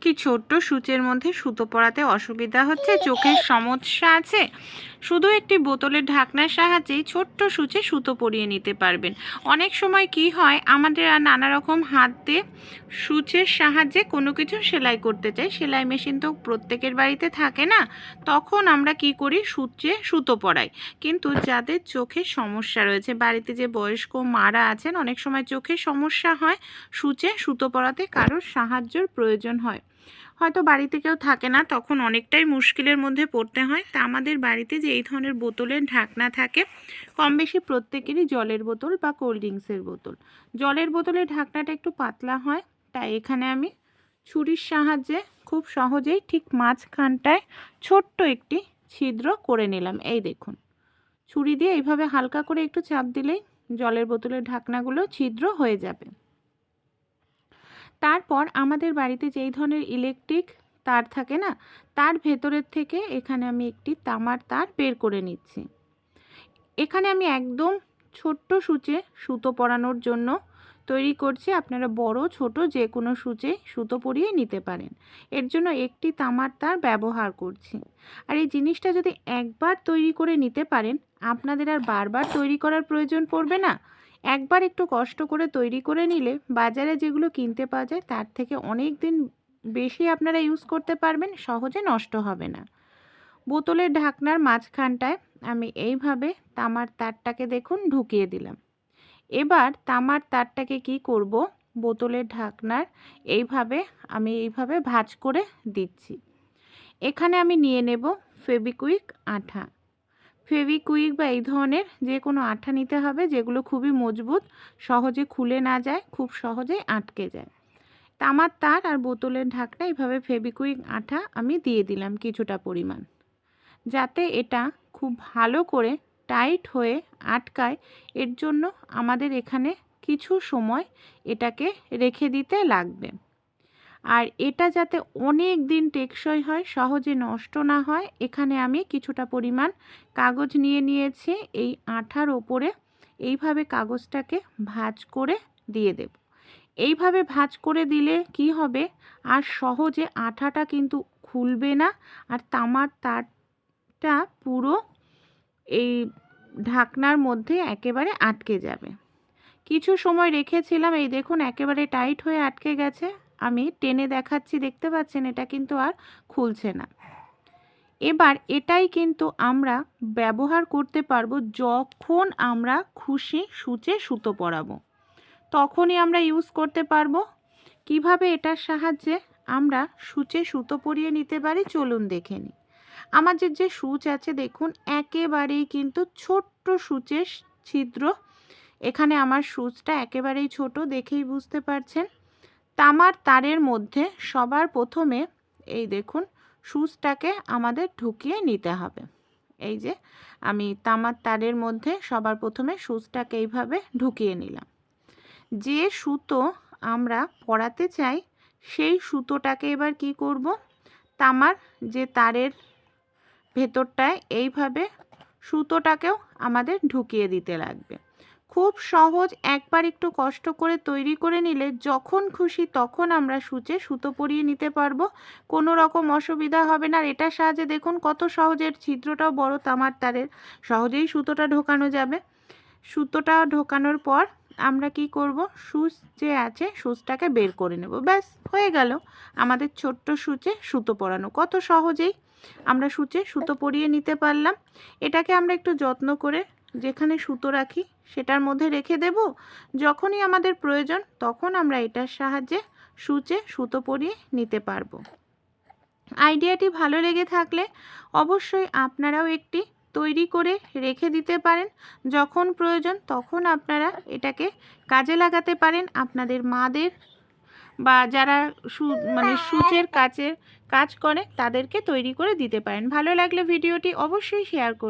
কি ছোট্ট সূচের মধ্যে সুতো পরাতে অসুবিধা হচ্ছে? চোখের সমস্যা আছে? শুধু একটি বোতলের ঢাকনার সাহায্যেই ছোট্ট সূচে সুতো পরিয়ে নিতে পারবেন। অনেক সময় কি হয়, আমাদের আর নানা রকম হাত সূচের সাহায্যে কোনো কিছু সেলাই করতে চাই। সেলাই মেশিন তো প্রত্যেকের বাড়িতে থাকে না। তখন আমরা কি করি? সূচে সুতো পরাই। কিন্তু যাদের চোখের সমস্যা রয়েছে, বাড়িতে যে বয়স্ক মারা আছেন, অনেক সময় চোখের সমস্যা হয় সূচে সুতো পরাতে। কারোর সাহায্যের প্রয়োজন হয়। হয়তো বাড়িতে কেউ থাকে না, তখন অনেকটাই মুশকিলের মধ্যে পড়তে হয়। তা আমাদের বাড়িতে যে এই ধরনের বোতলের ঢাকনা থাকে কম বেশি প্রত্যেকেরই জলের বোতল বা কোল্ড ড্রিঙ্কসের বোতল। জলের বোতলের ঢাকনাটা একটু পাতলা হয়, তাই এখানে আমি ছুরির সাহায্যে খুব সহজেই ঠিক মাঝখানটায় ছোট্ট একটি ছিদ্র করে নিলাম। এই দেখুন, ছুরি দিয়ে এইভাবে হালকা করে একটু চাপ দিলেই জলের বোতলের ঢাকনাগুলো ছিদ্র হয়ে যাবে। তারপর আমাদের বাড়িতে যেই ধরনের ইলেকট্রিক তার থাকে না, তার ভেতরের থেকে এখানে আমি একটি তামার তার বের করে নিচ্ছি। এখানে আমি একদম ছোট্ট সূচে সুতো পরানোর জন্য তৈরি করছি। আপনারা বড়, ছোট যে কোনো সূচে সুতো পরিয়ে নিতে পারেন। এর জন্য একটি তামার তার ব্যবহার করছি। আর এই জিনিসটা যদি একবার তৈরি করে নিতে পারেন, আপনাদের আর বারবার তৈরি করার প্রয়োজন পড়বে না। একবার একটু কষ্ট করে তৈরি করে নিলে বাজারে যেগুলো কিনতে পাওয়া যায় তার থেকে অনেক দিন বেশি আপনারা ইউজ করতে পারবেন, সহজে নষ্ট হবে না। বোতলের ঢাকনার মাঝখানটায় আমি এইভাবে তামার তারটাকে দেখুন ঢুকিয়ে দিলাম। এবার তামার তারটাকে কি করব? বোতলের ঢাকনার এইভাবে আমি এইভাবে ভাঁজ করে দিচ্ছি। এখানে আমি নিয়ে নেব ফেবিকুইক আঠা। ফেভিকুইক বা এই ধরনের যে কোনো আঠা নিতে হবে, যেগুলো খুবই মজবুত, সহজে খুলে না যায়, খুব সহজেই আটকে যায়। তামার তার আর বোতলের ঢাকনা এইভাবে ফেভিকুইক আঠা আমি দিয়ে দিলাম কিছুটা পরিমাণ। যাতে এটা খুব ভালো করে টাইট হয়ে আটকায়, এর জন্য আমাদের এখানে কিছু সময় এটাকে রেখে দিতে লাগবে। আর এটা যাতে অনেক দিন টেকসই হয়, সহজে নষ্ট না হয়, এখানে আমি কিছুটা পরিমাণ কাগজ নিয়ে নিয়েছি। এই আঠার ওপরে এইভাবে কাগজটাকে ভাঁজ করে দিয়ে দেব। এইভাবে ভাঁজ করে দিলে কি হবে? আর সহজে আঠাটা কিন্তু খুলবে না। আর তামার তারটা পুরো এই ঢাকনার মধ্যে একেবারে আটকে যাবে। কিছু সময় রেখেছিলাম, এই দেখুন একেবারে টাইট হয়ে আটকে গেছে। আমি টেনে দেখাচ্ছি, দেখতে পাচ্ছেন এটা কিন্তু আর খুলছে না। এবার এটাই কিন্তু আমরা ব্যবহার করতে পারব যখন আমরা খুশি সূচে সুতো পরাবো। তখনই আমরা ইউজ করতে পারব। কীভাবে এটার সাহায্যে আমরা সূচে সুতো পরিয়ে নিতে পারি চলুন দেখে নিই। আমাদের যে সূচ আছে দেখুন, একেবারেই কিন্তু ছোট্ট সূচের ছিদ্র। এখানে আমার সূচটা একেবারেই ছোট, দেখেই বুঝতে পারছেন। তামার তারের মধ্যে সবার প্রথমে এই দেখুন, সুচটাকে আমাদের ঢুকিয়ে নিতে হবে। এই যে, আমি তামার তারের মধ্যে সবার প্রথমে সুচটাকে এইভাবে ঢুকিয়ে নিলাম। যে সুতো আমরা পরাতে চাই, সেই সুতোটাকে এবার কি করব? তামার যে তারের ভেতরটায় এইভাবে সুতোটাকেও আমাদের ঢুকিয়ে দিতে লাগবে। খুব সহজ একবার একটু কষ্ট করে তৈরি করে নিলে যখন খুশি তখন আমরা সূচে সুতো পরিয়ে নিতে পারব। কোনো রকম অসুবিধা হবে না। আর এটার সাহায্যে দেখুন কত সহজের ছিদ্রটাও বড় তামার তারের। সহজেই সুতোটা ঢোকানো যাবে। সুতোটা ঢোকানোর পর আমরা কি করব? সুচ যে আছে সুচটাকে বের করে নেব। ব্যাস, হয়ে গেল। আমাদের ছোট্ট সূচে সুতো পরানো। কত সহজেই আমরা সূচে সুতো পরিয়ে নিতে পারলাম। এটাকে আমরা একটু যত্ন করে যেখানে সুতো রাখি, সেটার মধ্যে রেখে দেব। যখনই আমাদের প্রয়োজন, তখন আমরা এটার সাহায্যে সূচে সুতো পরিয়ে নিতে পারব। আইডিয়াটি ভালো লেগে থাকলে অবশ্যই আপনারাও একটি তৈরি করে রেখে দিতে পারেন। যখন প্রয়োজন, তখন আপনারা এটাকে কাজে লাগাতে পারেন। আপনাদের মাদের বা যারা সু মানে সূচের কাজের কাজ করে, তাদেরকে তৈরি করে দিতে পারেন। ভালো লাগলে ভিডিওটি অবশ্যই শেয়ার করুন।